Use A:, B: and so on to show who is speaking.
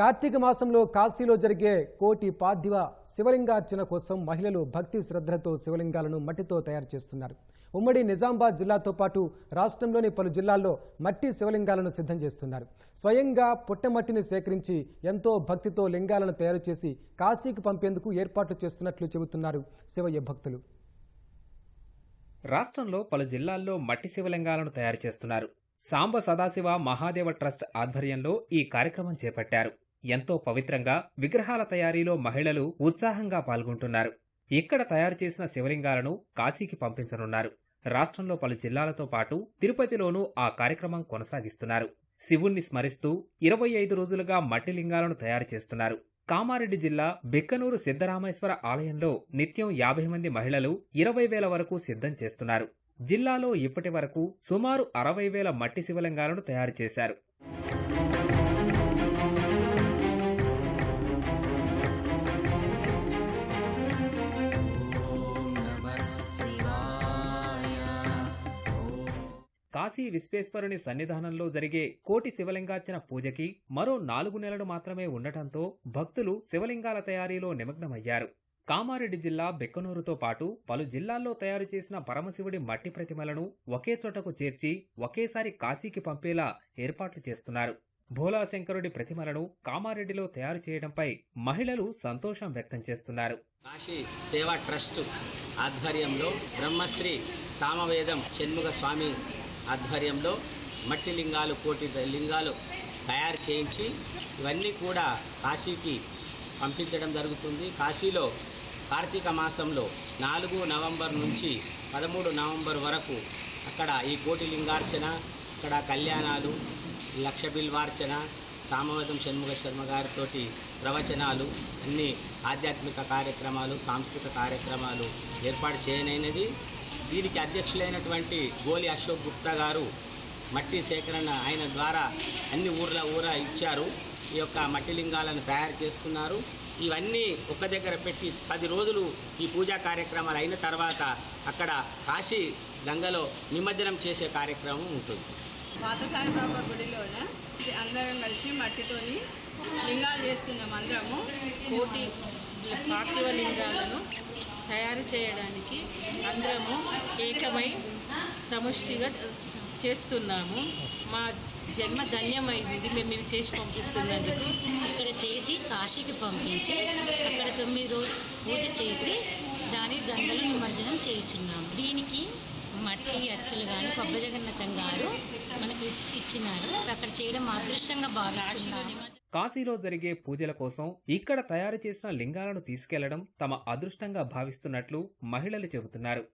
A: కార్తీక మాసంలో కాశీలో జరిగే కోటి పార్థివ శివలింగార్చన కోసం మహిళలు భక్తి శ్రద్ధలతో శివలింగాలను మట్టితో తయారు చేస్తున్నారు. ఉమ్మడి నిజామాబాద్ జిల్లాతో పాటు రాష్ట్రంలోని పలు జిల్లాల్లో మట్టి శివలింగాలను సిద్ధం చేస్తున్నారు. స్వయంగా పుట్టమట్టిని సేకరించి ఎంతో భక్తితో లింగాలను తయారు చేసి కాశీకి పంపేందుకు ఏర్పాట్లు చేస్తున్నట్లు చెబుతున్నారు శివయ్య భక్తులు
B: రాష్ట్రంలో పలు జిల్లాల్లో మట్టి శివలింగాలను తయారు చేస్తున్నారు. సాంబ సదాశివ మహాదేవ ట్రస్ట్ ఆధ్వర్యంలో ఈ కార్యక్రమం చేపట్టారు. ఎంతో పవిత్రంగా విగ్రహాల తయారీలో మహిళలు ఉత్సాహంగా పాల్గొంటున్నారు. ఇక్కడ తయారు చేసిన శివలింగాలను కాశీకి పంపించనున్నారు. రాష్ట్రంలో పలు జిల్లాలతో పాటు తిరుపతిలోనూ ఆ కార్యక్రమం కొనసాగిస్తున్నారు. శివుణ్ణి స్మరిస్తూ ఇరవై ఐదు రోజులుగా మట్టి లింగాలను తయారు చేస్తున్నారు. కామారెడ్డి జిల్లా బిక్కనూరు సిద్ధరామేశ్వర ఆలయంలో నిత్యం యాభై మంది మహిళలు ఇరవై వేల వరకు సిద్ధం చేస్తున్నారు. జిల్లాలో ఇప్పటి వరకు సుమారు అరవై వేల మట్టి శివలింగాలను తయారు చేశారు. కాశీ విశ్వేశ్వరుని సన్నిధానంలో జరిగే కోటి శివలింగార్చన పూజకి మరో నాలుగు నెలలు మాత్రమే ఉండటంతో భక్తులు శివలింగాల తయారీలో నిమగ్నమయ్యారు. కామారెడ్డి జిల్లా బెక్కనూరుతో పాటు పలు జిల్లాల్లో తయారు చేసిన పరమశివుడి మట్టి ప్రతిమలను ఒకే చోటకు చేర్చి ఒకేసారి కాశీకి పంపేలా ఏర్పాట్లు చేస్తున్నారు. భోలాశంకరుడి ప్రతిమలను కామారెడ్డిలో తయారు చేయడంపై మహిళలు సంతోషం వ్యక్తం చేస్తున్నారు.
C: కాశీ సేవా ట్రస్ట్ ఆధ్వర్యంలో బ్రహ్మశ్రీ సామవేదం షణ్ముగ స్వామి ఆధ్వర్యంలో మట్టి లింగాలు కోటి లింగాలు తయారు చేయించి ఇవన్నీ కూడా కాశీకి పంపించడం జరుగుతుంది. కాశీలో కార్తీక మాసంలో నాలుగు నవంబర్ నుంచి పదమూడు నవంబర్ వరకు అక్కడ ఈ కోటి లింగార్చన అక్కడ కళ్యాణాలు లక్ష బిల్వార్చన సామవేదం షణ్ముఖ శర్మ గారితో ప్రవచనాలు అన్ని ఆధ్యాత్మిక కార్యక్రమాలు సాంస్కృతిక కార్యక్రమాలు ఏర్పాటు చేయనైనది. దీనికి అధ్యక్షులైనటువంటి గోలి అశోక్ గుప్తా గారు మట్టి సేకరణ ఆయన ద్వారా అన్ని ఊర్ల ఊర ఇచ్చారు. ఈ యొక్క మట్టి లింగాలను తయారు చేస్తున్నారు. ఇవన్నీ ఒక దగ్గర పెట్టి పది రోజులు ఈ పూజా కార్యక్రమాలు అయిన తర్వాత అక్కడ కాశీ గంగలో నిమజ్జనం చేసే కార్యక్రమం ఉంటుంది.
D: పాత సాయిబాబా గుడిలోన అందరం కలిసి మట్టితోని లింగాలు చేస్తున్నాం అందరము.
E: కోటి పార్థివ లింగాలను తయారు చేయడానికి అందరము ఏకమై సముష్టిగా చేస్తున్నాము. మా జన్మ ధన్యమైంది. మేము ఇవి చేసి పంపిస్తున్నందుకు.
F: ఇక్కడ చేసి కాశీకి పంపించి అక్కడ తొమ్మిది రోజులు పూజ చేసి దాని గంగలు నిమజ్జనం చేయుచున్నాము. దీనికి మట్టి అచ్చులు కానీ కొబ్బరి జగన్నాథం గారు మనకు ఇచ్చినారు. అక్కడ చేయడం అదృష్టంగా భావిస్తున్నాను
B: కాశీలో జరిగే పూజల కోసం ఇక్కడ తయారు చేసిన లింగాలను తీసుకెళ్ళడం తమ అదృష్టంగా భావిస్తున్నట్లు మహిళలు చెబుతున్నారు.